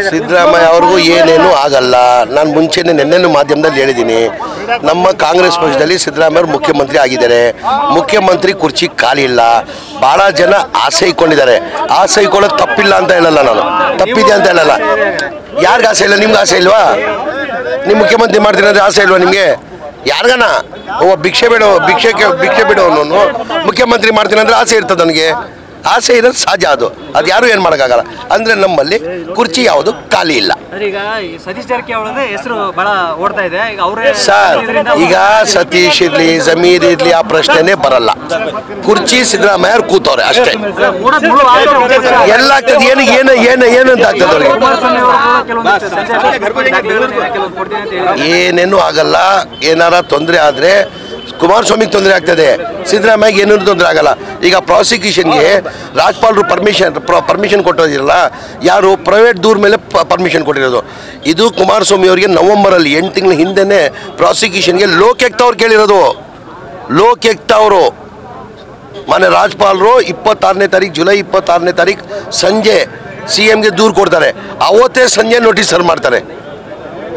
ಇದ್ದಾರೆ. ಸಿದ್ದರಾಮಯ್ಯ ಅವ್ರಿಗೂ ಏನೇನು ಆಗಲ್ಲ. ನಾನು ಮುಂಚೆನೆ ನಿನ್ನೆನೂ ಮಾಧ್ಯಮದಲ್ಲಿ ಹೇಳಿದ್ದೀನಿ ನಮ್ಮ ಕಾಂಗ್ರೆಸ್ ಪಕ್ಷದಲ್ಲಿ ಸಿದ್ದರಾಮಯ್ಯ ಅವರು ಮುಖ್ಯಮಂತ್ರಿ ಆಗಿದ್ದಾರೆ. ಮುಖ್ಯಮಂತ್ರಿ ಕುರ್ಚಿ ಖಾಲಿ ಇಲ್ಲ. ಭಾಳ ಜನ ಆಸೆ ಇಟ್ಕೊಂಡಿದ್ದಾರೆ. ಆಸೆ ಇಟ್ಕೊಳ್ಳೋದು ತಪ್ಪಿಲ್ಲ ಅಂತ ಹೇಳಲ್ಲ ನಾನು. ತಪ್ಪಿದೆ ಅಂತ ಹೇಳಲ್ಲ. ಯಾರಿಗ ಆಸೆ ಇಲ್ಲ? ನಿಮ್ಗೆ ಆಸೆ ಇಲ್ವಾ? ನೀವು ಮುಖ್ಯಮಂತ್ರಿ ಮಾಡ್ತೀನಿ ಅಂದ್ರೆ ಆಸೆ ಇಲ್ವಾ ನಿಮಗೆ? ಯಾರಿಗನ? ಓ, ಭಿಕ್ಷೆ ಬಿಡೋ, ಭಿಕ್ಷೆ ಭಿಕ್ಷೆ ಬಿಡೋನು ಮುಖ್ಯಮಂತ್ರಿ ಮಾಡ್ತೀನಿ ಅಂದರೆ ಆಸೆ ಇರ್ತದೆ ನನಗೆ. ಆಸೆ ಇರೋದು ಸಹಜ ಅದು. ಅದು ಯಾರು ಏನು ಮಾಡೋಕ್ಕಾಗಲ್ಲ. ಅಂದರೆ ನಮ್ಮಲ್ಲಿ ಕುರ್ಚಿ ಯಾವುದು ಖಾಲಿ ಇಲ್ಲ. ಈಗ ಸತೀಶ್ ಜಾರಕಿಹೊಳಿ ಹೆಸರು ಬಹಳ ಓಡ್ತಾ ಇದೆ. ಈಗ ಅವರೇ ಸರ್ ಈಗ ಸತೀಶ್ ಇರ್ಲಿ ಜಮೀರ್ ಇರ್ಲಿ ಆ ಪ್ರಶ್ನೆನೇ ಬರಲ್ಲ. ಕುರ್ಚಿ ಸಿದ್ದರಾಮಯ್ಯ ಕೂತವ್ರೆ ಅಷ್ಟೇ. ಎಲ್ಲ ಆಗ್ತದೆ ಏನು ಏನು ಏನು ಏನಂತ ಅಂತ ಆಗ್ತದೆ ಅವ್ರಿಗೆ. ಏನೇನು ಆಗಲ್ಲ. ಏನಾರ ತೊಂದರೆ ಆದರೆ ಕುಮಾರಸ್ವಾಮಿಗೆ ತೊಂದರೆ ಆಗ್ತದೆ. ಸಿದ್ದರಾಮಯ್ಯಗೆ ಏನೂ ತೊಂದರೆ ಆಗಲ್ಲ. ಈಗ ಪ್ರಾಸಿಕ್ಯೂಷನ್ಗೆ ರಾಜ್ಪಾಲರು ಪರ್ಮಿಷನ್ ಪರ್ಮಿಷನ್ ಕೊಟ್ಟೋದಿರಲ್ಲ, ಯಾರು ಪ್ರೈವೇಟ್ ದೂರ ಮೇಲೆ ಪರ್ಮಿಷನ್ ಕೊಟ್ಟಿರೋದು. ಇದು ಕುಮಾರಸ್ವಾಮಿ ಅವರಿಗೆ ನವಂಬರಲ್ಲಿ, ಎಂಟು ತಿಂಗಳ ಹಿಂದೆನೇ ಪ್ರಾಸಿಕ್ಯೂಷನ್ಗೆ ಲೋಕೆಕ್ತ ಅವ್ರು ಕೇಳಿರೋದು. ಲೋಕೆಕ್ತ ಅವರು. ಮನೆ ರಾಜ್ಪಾಲರು ಇಪ್ಪತ್ತಾರನೇ ತಾರೀಕು ಜುಲೈ ಇಪ್ಪತ್ತಾರನೇ ತಾರೀಕು ಸಂಜೆ ಸಿ ಎಮ್ಗೆ ದೂರು ಕೊಡ್ತಾರೆ. ಅವತ್ತೇ ಸಂಜೆ ನೋಟಿಸ್ ಸರ್ ಮಾಡ್ತಾರೆ.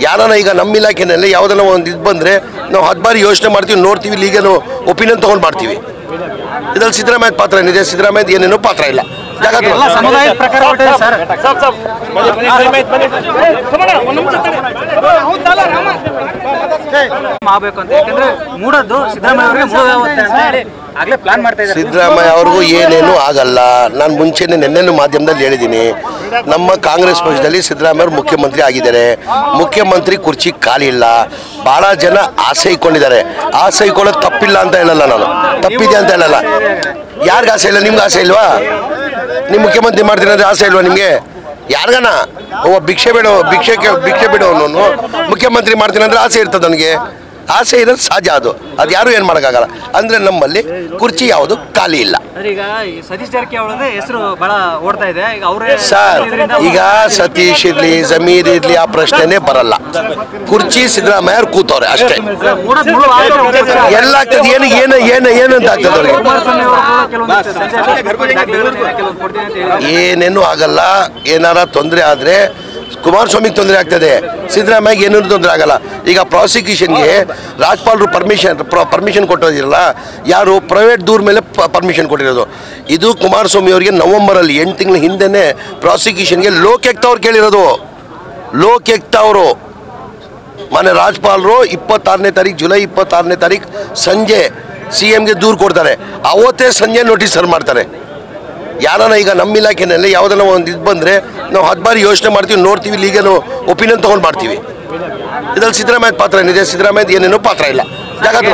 ಯಾರನ್ನ ಈಗ ನಮ್ಮ ಇಲಾಖೆಯಲ್ಲಿ ಯಾವುದನ್ನ ಒಂದು ಇದು ಬಂದರೆ ನಾವು ಹತ್ತು ಬಾರಿ ಯೋಚನೆ ಮಾಡ್ತೀವಿ ನೋಡ್ತೀವಿ ಲೀಗಲ್ ಒಪಿನಿಯನ್ ತೊಗೊಂಡು ಮಾಡ್ತೀವಿ. ಇದರಲ್ಲಿ ಸಿದ್ದರಾಮಯ್ಯ ಪಾತ್ರ ಏನಿದೆ? ಸಿದ್ದರಾಮಯ್ಯ ಏನೇನೋ ಪಾತ್ರ ಇಲ್ಲ. ಜಾಗತ್ವ ಮಾಡ್ಬೇಕು ಅಂತ. ಯಾಕಂದ್ರೆ ಮೂಡದ್ದು ಸಿದ್ದರಾಮಯ್ಯ ಆಗ್ಲೇ ಪ್ಲಾನ್ ಮಾಡ್ತಾ ಸಿದ್ದರಾಮಯ್ಯ ಅವ್ರಿಗೂ ಏನೇನು ಆಗಲ್ಲ. ನಾನು ಮುಂಚೆನೆ ನಿನ್ನೆನೂ ಮಾಧ್ಯಮದಲ್ಲಿ ಹೇಳಿದ್ದೀನಿ ನಮ್ಮ ಕಾಂಗ್ರೆಸ್ ಪಕ್ಷದಲ್ಲಿ ಸಿದ್ದರಾಮಯ್ಯ ಅವರು ಮುಖ್ಯಮಂತ್ರಿ ಆಗಿದ್ದಾರೆ. ಮುಖ್ಯಮಂತ್ರಿ ಕುರ್ಚಿ ಖಾಲಿ ಇಲ್ಲ. ಭಾಳ ಜನ ಆಸೆ ಇಟ್ಕೊಂಡಿದ್ದಾರೆ. ಆಸೆ ತಪ್ಪಿಲ್ಲ ಅಂತ ಹೇಳಲ್ಲ ನಾನು. ತಪ್ಪಿದೆ ಅಂತ ಹೇಳಲ್ಲ. ಯಾರಿಗೂ ಆಸೆ ಇಲ್ಲ? ನಿಮ್ಗೆ ಆಸೆ ಇಲ್ವಾ? ನಿಮ್ಮ ಮುಖ್ಯಮಂತ್ರಿ ಮಾಡ್ತೀನಿ ಅಂದರೆ ಆಸೆ ಇಲ್ವಾ ನಿಮಗೆ? ಯಾರಿಗನ? ಓ, ಭಿಕ್ಷೆ ಬೇಡೋ, ಭಿಕ್ಷೆ ಭಿಕ್ಷೆ ಬಿಡೋನು ಮುಖ್ಯಮಂತ್ರಿ ಮಾಡ್ತೀನಿ ಅಂದರೆ ಆಸೆ ಇರ್ತದೆ ನನಗೆ. ಆಸೆ ಇರೋದು ಸಹಜ ಅದು ಅದು ಯಾರು ಏನು ಮಾಡೋಕ್ಕಾಗಲ್ಲ ಅಂದರೆ ನಮ್ಮಲ್ಲಿ ಕುರ್ಚಿ ಯಾವುದು ಖಾಲಿ ಇಲ್ಲ ಈಗ ಸತೀಶ್ ಜಾರಕಿಹೊಳಿ ಹೆಸರು ಬಹಳ ಓಡ್ತಾ ಇದೆ ಈಗ ಅವರೇ ಸರ್ ಈಗ ಸತೀಶ್ ಇರ್ಲಿ ಜಮೀರ್ ಇರ್ಲಿ ಆ ಪ್ರಶ್ನೆನೇ ಬರಲ್ಲ ಕುರ್ಚಿ ಸಿದ್ದರಾಮಯ್ಯ ಅವ್ರು ಕೂತವ್ರೆ ಅಷ್ಟೇ. ಎಲ್ಲ ಆಗ್ತದೆ ಏನು ಏನು ಏನು ಏನಂತ ಅಂತ ಆಗ್ತದೆ ಅವ್ರಿಗೆ. ಏನೇನು ಆಗಲ್ಲ ಏನಾರ ತೊಂದರೆ ಆದರೆ ಕುಮಾರಸ್ವಾಮಿಗೆ ತೊಂದರೆ ಆಗ್ತದೆ. ಸಿದ್ದರಾಮಯ್ಯಗೆ ಏನೂ ತೊಂದರೆ ಆಗಲ್ಲ. ಈಗ ಪ್ರಾಸಿಕ್ಯೂಷನ್ಗೆ ರಾಜ್ಪಾಲರು ಪರ್ಮಿಷನ್ ಪರ್ಮಿಷನ್ ಕೊಟ್ಟೋದಿರಲ್ಲ, ಯಾರು ಪ್ರೈವೇಟ್ ದೂರ ಮೇಲೆ ಪರ್ಮಿಷನ್ ಕೊಟ್ಟಿರೋದು. ಇದು ಕುಮಾರಸ್ವಾಮಿ ಅವರಿಗೆ ನವಂಬರಲ್ಲಿ, ಎಂಟು ತಿಂಗಳ ಹಿಂದೆನೇ ಪ್ರಾಸಿಕ್ಯೂಷನ್ಗೆ ಲೋಕೆಕ್ತ ಅವ್ರು ಕೇಳಿರೋದು. ಲೋಕೆಕ್ತ ಅವರು. ಮನೆ ರಾಜ್ಪಾಲರು ಇಪ್ಪತ್ತಾರನೇ ತಾರೀಕು ಜುಲೈ ಇಪ್ಪತ್ತಾರನೇ ತಾರೀಕು ಸಂಜೆ ಸಿ ಎಮ್ಗೆ ದೂರು ಕೊಡ್ತಾರೆ. ಅವತ್ತೇ ಸಂಜೆ ನೋಟಿಸ್ ಸರ್ವ್ ಮಾಡ್ತಾರೆ. ಯಾರನ್ನ ಈಗ ನಮ್ಮ ಇಲಾಖೆಯಲ್ಲಿ ಯಾವುದನ್ನ ಒಂದು ಇದು ಬಂದರೆ ನಾವು ಹತ್ತು ಬಾರಿ ಯೋಚನೆ ಮಾಡ್ತೀವಿ ನೋಡ್ತೀವಿ ಲೀಗಲ್ ಒಪಿನಿಯನ್ ತೊಗೊಂಡು ಮಾಡ್ತೀವಿ. ಇದ್ರಲ್ಲಿ ಸಿದ್ದರಾಮಯ್ಯ ಪಾತ್ರ ಏನಿದೆ? ಸಿದ್ದರಾಮಯ್ಯ ಏನೇನೋ ಪಾತ್ರ ಇಲ್ಲ. ಜಾಗತ್ವ